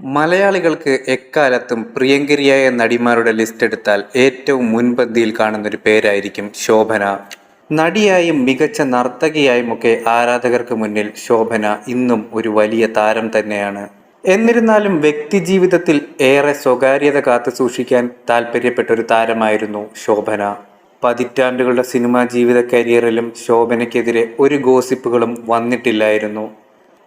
മലയാളികൾക്ക് എക്കാലത്തും പ്രിയങ്കരിയായ നടിമാരുടെ ലിസ്റ്റ് എടുത്താൽ ഏറ്റവും മുൻപന്തിയിൽ കാണുന്നൊരു പേരായിരിക്കും ശോഭന. നടിയായും മികച്ച നർത്തകിയായും ഒക്കെ ആരാധകർക്ക് മുന്നിൽ ശോഭന ഇന്നും ഒരു വലിയ താരം തന്നെയാണ്. എന്നിരുന്നാലും വ്യക്തിജീവിതത്തിൽ ഏറെ സ്വകാര്യത കാത്തു സൂക്ഷിക്കാൻ താല്പര്യപ്പെട്ട ഒരു താരമായിരുന്നു ശോഭന. പതിറ്റാണ്ടുകളുടെ സിനിമാ ജീവിത കരിയറിലും ശോഭനയ്ക്കെതിരെ ഒരു ഗോസിപ്പുകളും വന്നിട്ടില്ലായിരുന്നു.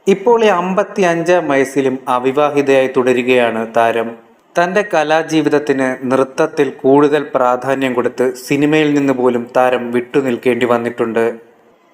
ഇപ്പോൾ ഈ അമ്പത്തി അഞ്ചാം വയസ്സിലും അവിവാഹിതയായി തുടരുകയാണ് താരം. തന്റെ കലാജീവിതത്തിന് നൃത്തത്തിൽ കൂടുതൽ പ്രാധാന്യം കൊടുത്ത് സിനിമയിൽ നിന്ന് പോലും താരം വിട്ടുനിൽക്കേണ്ടി വന്നിട്ടുണ്ട്.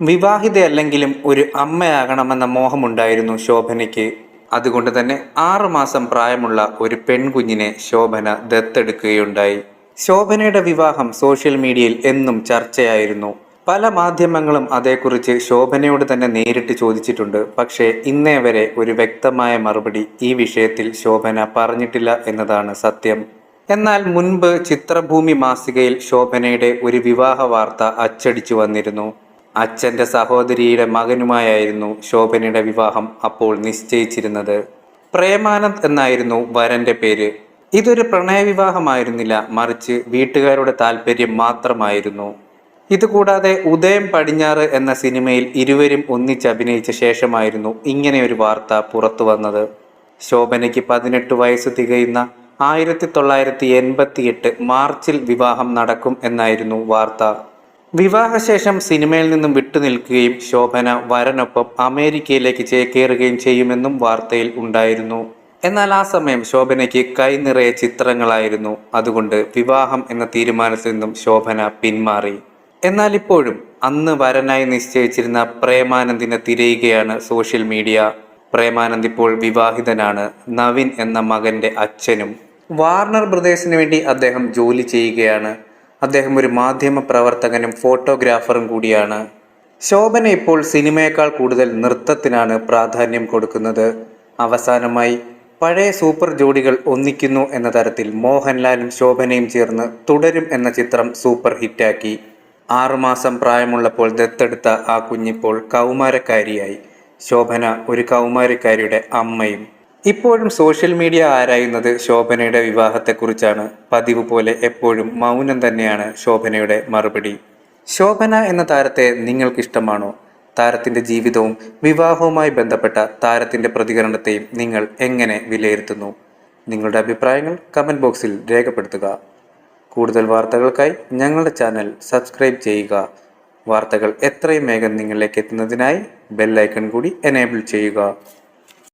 വിവാഹിതയല്ലെങ്കിലും ഒരു അമ്മയാകണമെന്ന മോഹമുണ്ടായിരുന്നു ശോഭനയ്ക്ക്. അതുകൊണ്ട് തന്നെ ആറുമാസം പ്രായമുള്ള ഒരു പെൺകുഞ്ഞിനെ ശോഭന ദത്തെടുക്കുകയുണ്ടായി. ശോഭനയുടെ വിവാഹം സോഷ്യൽ മീഡിയയിൽ എന്നും ചർച്ചയായിരുന്നു. പല മാധ്യമങ്ങളും അതേക്കുറിച്ച് ശോഭനയോട് തന്നെ നേരിട്ട് ചോദിച്ചിട്ടുണ്ട്. പക്ഷേ ഇന്നേ വരെ ഒരു വ്യക്തമായ മറുപടി ഈ വിഷയത്തിൽ ശോഭന പറഞ്ഞിട്ടില്ല എന്നതാണ് സത്യം. എന്നാൽ മുൻപ് ചിത്രഭൂമി മാസികയിൽ ശോഭനയുടെ ഒരു വിവാഹ വാർത്ത അച്ചടിച്ചു വന്നിരുന്നു. അച്ഛന്റെ സഹോദരിയുടെ മകനുമായായിരുന്നു ശോഭനയുടെ വിവാഹം അപ്പോൾ നിശ്ചയിച്ചിരുന്നത്. പ്രേമാനന്ദ് എന്നായിരുന്നു വരന്റെ പേര്. ഇതൊരു പ്രണയവിവാഹമായിരുന്നില്ല മറിച്ച് വീട്ടുകാരുടെ താല്പര്യം മാത്രമായിരുന്നു. ഇതുകൂടാതെ ഉദയം പടിഞ്ഞാറ് എന്ന സിനിമയിൽ ഇരുവരും ഒന്നിച്ച് അഭിനയിച്ച ശേഷമായിരുന്നു ഇങ്ങനെ ഒരു വാർത്ത പുറത്തു വന്നത്. ശോഭനയ്ക്ക് പതിനെട്ട് വയസ്സ് തികയുന്ന ആയിരത്തി തൊള്ളായിരത്തി എൺപത്തി എട്ട് മാർച്ചിൽ വിവാഹം നടക്കും എന്നായിരുന്നു വാർത്ത. വിവാഹശേഷം സിനിമയിൽ നിന്നും വിട്ടുനിൽക്കുകയും ശോഭന വരനൊപ്പം അമേരിക്കയിലേക്ക് ചേക്കേറുകയും ചെയ്യുമെന്നും വാർത്തയിൽ ഉണ്ടായിരുന്നു. എന്നാൽ ആ സമയം ശോഭനയ്ക്ക് കൈ നിറയെ ചിത്രങ്ങളായിരുന്നു. അതുകൊണ്ട് വിവാഹം എന്ന തീരുമാനത്തിൽ നിന്നും ശോഭന പിന്മാറി. എന്നാൽ ഇപ്പോഴും അന്ന് വരനായി നിശ്ചയിച്ചിരുന്ന പ്രേമാനന്ദിനെ തിരയുകയാണ് സോഷ്യൽ മീഡിയ. പ്രേമാനന്ദ് ഇപ്പോൾ വിവാഹിതനാണ്. നവിൻ എന്ന മകന്റെ അച്ഛനും വാർണർ ബ്രദേഴ്സിന് വേണ്ടി അദ്ദേഹം ജോലി ചെയ്യുകയാണ്. അദ്ദേഹം ഒരു മാധ്യമ പ്രവർത്തകനും ഫോട്ടോഗ്രാഫറും കൂടിയാണ്. ശോഭന ഇപ്പോൾ സിനിമയേക്കാൾ കൂടുതൽ നൃത്തത്തിനാണ് പ്രാധാന്യം കൊടുക്കുന്നത്. അവസാനമായി പഴയ സൂപ്പർ ജോഡികൾ ഒന്നിക്കുന്നു എന്ന തരത്തിൽ മോഹൻലാലും ശോഭനയും ചേർന്ന് തുടരും എന്ന ചിത്രം സൂപ്പർ ഹിറ്റാക്കി. ആറുമാസം പ്രായമുള്ളപ്പോൾ ദത്തെടുത്ത ആ കുഞ്ഞിപ്പോൾ കൗമാരക്കാരിയായി. ശോഭന ഒരു കൗമാരക്കാരിയുടെ അമ്മയും. ഇപ്പോഴും സോഷ്യൽ മീഡിയ ആരായുന്നത് ശോഭനയുടെ വിവാഹത്തെക്കുറിച്ചാണ്. പതിവ് പോലെ എപ്പോഴും മൗനം തന്നെയാണ് ശോഭനയുടെ മറുപടി. ശോഭന എന്ന താരത്തെ നിങ്ങൾക്കിഷ്ടമാണോ? താരത്തിന്റെ ജീവിതവും വിവാഹവുമായി ബന്ധപ്പെട്ട താരത്തിന്റെ പ്രതികരണത്തെയും നിങ്ങൾ എങ്ങനെ വിലയിരുത്തുന്നു? നിങ്ങളുടെ അഭിപ്രായങ്ങൾ കമന്റ് ബോക്സിൽ രേഖപ്പെടുത്തുക. കൂടുതൽ വാർത്തകൾക്കായി ഞങ്ങളുടെ ചാനൽ സബ്സ്ക്രൈബ് ചെയ്യുക. വാർത്തകൾ എത്രയും വേഗം നിങ്ങളിലേക്ക് എത്തുന്നതിനായി ബെല്ലൈക്കൺ കൂടി എനേബിൾ ചെയ്യുക.